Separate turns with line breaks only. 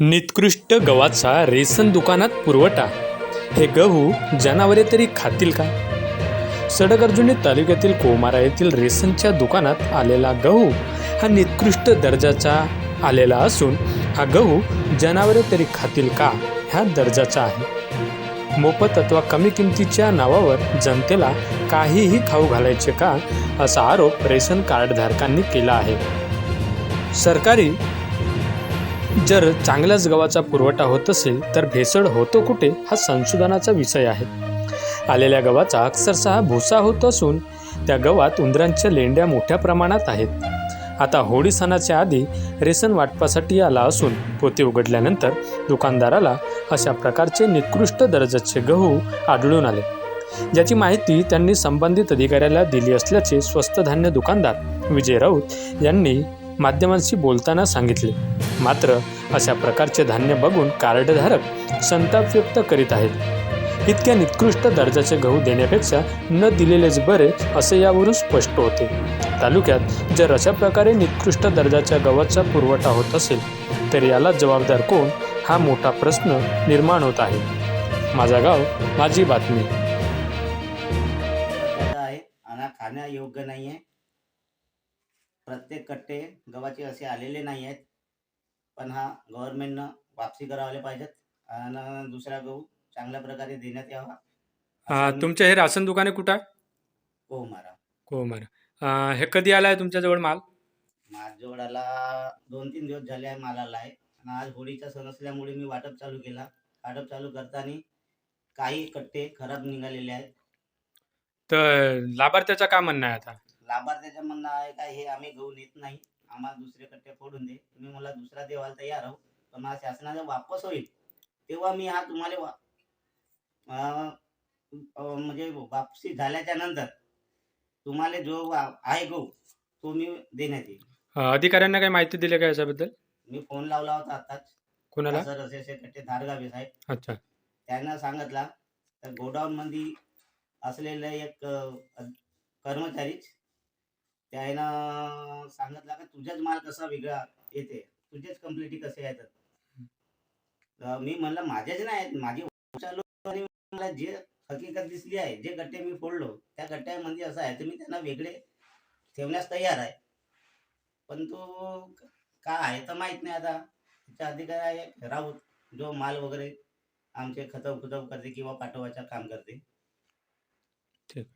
निकृष्ट गव्हाचा रेसन दुकानात पुरवठा. हे गहू जनावरे तरी खातील का? सडगर्जुनी तालुक्यातील कोमारा येथील रेसनच्या दुकानात आलेला गहू हा निकृष्ट दर्जाचा आलेला असून हा गहू जनावरे तरी खातील का ह्या दर्जाचा आहे. मोफत अथवा कमी किमतीच्या नावावर जनतेला काहीही खाऊ घालायचे का असा आरोप रेशन कार्डधारकांनी केला आहे. सरकारी जर चांगल्याच गव्हाचा पुरवठा होत असेल तर भेसळ होतो कुठे? हा संशोधनाचा विषय आहे. आलेल्या गव्हाचा अक्षरशः भुसा होत असून त्या गव्हात उंदरांच्या लेंड्या मोठ्या प्रमाणात आहेत. आता होळी सणाच्या आधी रेशन वाटपासाठी आला असून पोते उघडल्यानंतर दुकानदाराला अशा प्रकारचे निकृष्ट दर्जाचे गहू आढळून आले. ज्याची माहिती त्यांनी संबंधित अधिकाऱ्याला दिली असल्याचे स्वस्त धान्य दुकानदार विजय राऊत यांनी माध्यमांशी बोलताना सांगितले. मात्र अशा प्रकारचे धान्य बघून कार्डधारक संताप व्यक्त करीत आहेत. इतक्या निकृष्ट दर्जाचे गहू देण्यापेक्षा न दिलेलेच बरे असे यावरून स्पष्ट होते. तालुक्यात जर अशा प्रकारे निकृष्ट दर्जाच्या गव्हाचा पुरवठा होत असेल तर याला जबाबदार कोण? हा मोठा प्रश्न निर्माण होत आहे. माझा गाव माझी बातमी.
आहे आणि खाण्यायोग्य नाही आहे प्रत्येक कट्टे गव्हाचे असे आलेले नाही आहेत पण हा गव्हर्नमेंटनं वापसी करावले पाहिजेत. आणि दुसरा गहू चांगल्या प्रकारे देण्यात यावा.
तुमचे हे राशन दुकाने कुठं आहे?
हो मारा.
कोमर आ, हे कधी आला आहे तुमच्याजवळ माल?
माझ्याजवळाला दोन तीन दिवस झाले आहे मालाला आहे. आणि आज होळीचा सण असल्यामुळे मी वाटप चालू केला. वाटप चालू करताना काही कट्टे खराब निघालेले आहेत.
तर लाभार्थ्याचं काय म्हणणं आहे आता?
लाभार्थ्याचं म्हणणं आहे का हे आम्ही गहू नेत नाही. आम्हाला दुसरे कट्टे फोडून दे. तुम्ही मला दुसरा देवाला तयार आहो पण मला शासनाचा वापस होईल. तेव्हा मी हा तुम्हाला म्हणजे वापसी झाल्याच्यानंतर तुम्हाला जो आहे गहू तो मी देण्यात येईल.
अधिकाऱ्यांना काही माहिती दिली का याच्याबद्दल?
मी फोन लावला होता आताच.
कोणाला?
सर असे असे कट्टे धारगावे साहेब.
अच्छा.
त्यांना सांगितला तर गोडाऊन मध्ये असलेलं एक कर्मचारीच त्यानं सांगितलं का तुझाच माल कसा वेगळा येते? तुझेच कम्प्लिटी कसे येतात? मी म्हणलं माझ्याच नाही आहेत माझी मला जे हकीकत दिसली आहे जे गट्टे मी फोडलो त्या गट्ट्यामध्ये असं आहे तर मी त्यांना वेगळे ठेवण्यास तयार आहे. पण तो का आहे तर माहीत नाही आता. त्याच्या अधिकार आहे राऊत जो माल वगैरे आमचे खतव खुतव करते किंवा पाठवायचं काम करते.
ठीक.